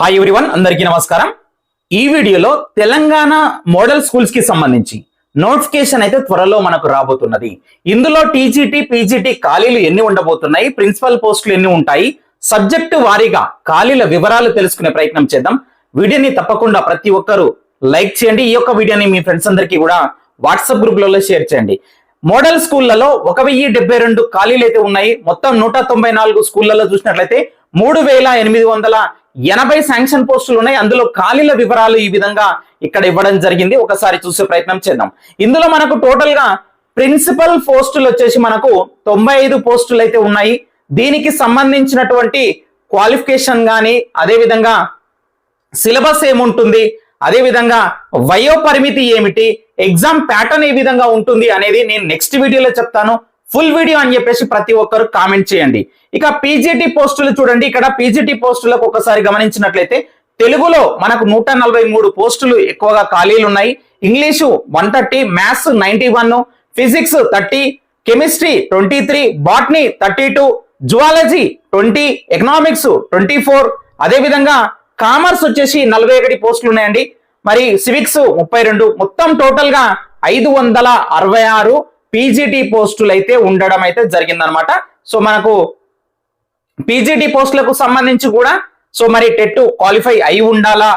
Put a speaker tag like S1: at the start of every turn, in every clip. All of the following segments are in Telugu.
S1: హాయ్ ఎవ్రీవన్ అందరికీ నమస్కారం. ఈ వీడియోలో తెలంగాణ మోడల్ స్కూల్స్కి సంబంధించి నోటిఫికేషన్ అయితే త్వరలో మనకు రాబోతున్నది. ఇందులో టీజీటీ పీజీటీ ఖాళీలు ఎన్ని ఉండబోతున్నాయి ప్రిన్సిపల్ పోస్టులు ఎన్ని ఉంటాయి సబ్జెక్టు వారీగా ఖాళీల వివరాలు తెలుసుకునే ప్రయత్నం చేద్దాం. వీడియోని తప్పకుండా ప్రతి ఒక్కరూ లైక్ చేయండి. ఈ యొక్క వీడియోని మీ ఫ్రెండ్స్ అందరికీ కూడా వాట్సాప్ గ్రూప్లలో షేర్ చేయండి. మోడల్ స్కూళ్ళలో ఒక వెయ్యి డెబ్బై రెండు ఖాళీలు అయితే ఉన్నాయి. మొత్తం నూట తొంభై నాలుగు స్కూళ్ళలో చూసినట్లయితే మూడు వేల ఎనిమిది వందల ఎనభై శాంక్షన్ పోస్టులు ఉన్నాయి. అందులో ఖాళీల వివరాలు ఈ విధంగా ఇక్కడ ఇవ్వడం జరిగింది. ఒకసారి చూసే ప్రయత్నం చేద్దాం. ఇందులో మనకు టోటల్గా ప్రిన్సిపల్ పోస్టులు వచ్చేసి మనకు తొంభై ఐదు పోస్టులు అయితే ఉన్నాయి. దీనికి సంబంధించినటువంటి క్వాలిఫికేషన్ కానీ అదే విధంగా సిలబస్ ఏముంటుంది? అదేవిధంగా వయో పరిమితి ఏమిటి? ఎగ్జామ్ ప్యాటర్న్ ఏ విధంగా ఉంటుంది అనేది నేను నెక్స్ట్ వీడియోలో చెప్తాను. ఫుల్ వీడియో అని చెప్పేసి ప్రతి ఒక్కరు కామెంట్ చేయండి. ఇక పీజీటీ పోస్టులు చూడండి. ఇక్కడ పీజీటీ పోస్టులకు ఒకసారి గమనించినట్లయితే తెలుగులో మనకు నూట నలభై మూడు పోస్టులు ఎక్కువగా ఖాళీలు ఉన్నాయి. English one thirty maths ninety one physics thirty chemistry twenty three botany thirty two zoology twenty economics twenty four. అదేవిధంగా కామర్స్ వచ్చేసి నలభై ఒకటి పోస్టులు ఉన్నాయండి. మరి సివిక్స్ ముప్పై రెండు. మొత్తం టోటల్గా ఐదు వందల అరవై ఆరు. పీజీటీ పోస్టులు అయితే ఉండడం అయితే జరిగిందనమాట. సో మనకు పీజీటీ పోస్టులకు సంబంధించి కూడా సో మరి టెట్ క్వాలిఫై అయి ఉండాలా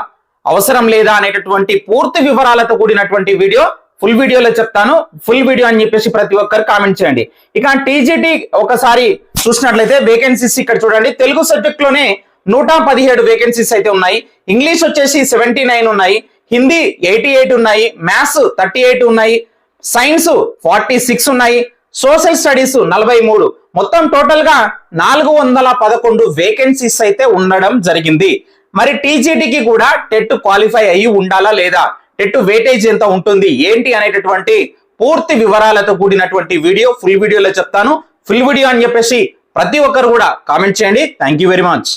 S1: అవసరం లేదా అనేటటువంటి పూర్తి వివరాలతో కూడినటువంటి వీడియో ఫుల్ వీడియోలో చెప్తాను. ఫుల్ వీడియో అని చెప్పేసి ప్రతి ఒక్కరు కామెంట్ చేయండి. ఇక టీజీటీ ఒకసారి చూసినట్లయితే వేకెన్సీస్ ఇక్కడ చూడండి. తెలుగు సబ్జెక్ట్లోనే నూట పదిహేడు వేకెన్సీస్ అయితే ఉన్నాయి. ఇంగ్లీష్ వచ్చేసి సెవెంటీ నైన్ ఉన్నాయి. హిందీ ఎయిటీ ఎయిట్ ఉన్నాయి. మ్యాథ్స్ థర్టీ ఎయిట్ ఉన్నాయి. సైన్స్ ఫార్టీ సిక్స్ ఉన్నాయి సోషల్ స్టడీస్ నలభై మూడు. మొత్తం టోటల్గా నాలుగు వందల పదకొండు వేకెన్సీస్ అయితే ఉండడం జరిగింది. మరి టీజీటీకి కూడా టెట్ క్వాలిఫై అయ్యి ఉండాలా లేదా? టెట్ వేటేజ్ ఎంత ఉంటుంది? ఏంటి అనేటటువంటి పూర్తి వివరాలతో కూడినటువంటి వీడియో ఫుల్ వీడియోలో చెప్తాను. ఫుల్ వీడియో అని చెప్పేసి ప్రతి ఒక్కరు కూడా కామెంట్ చేయండి. Thank you very much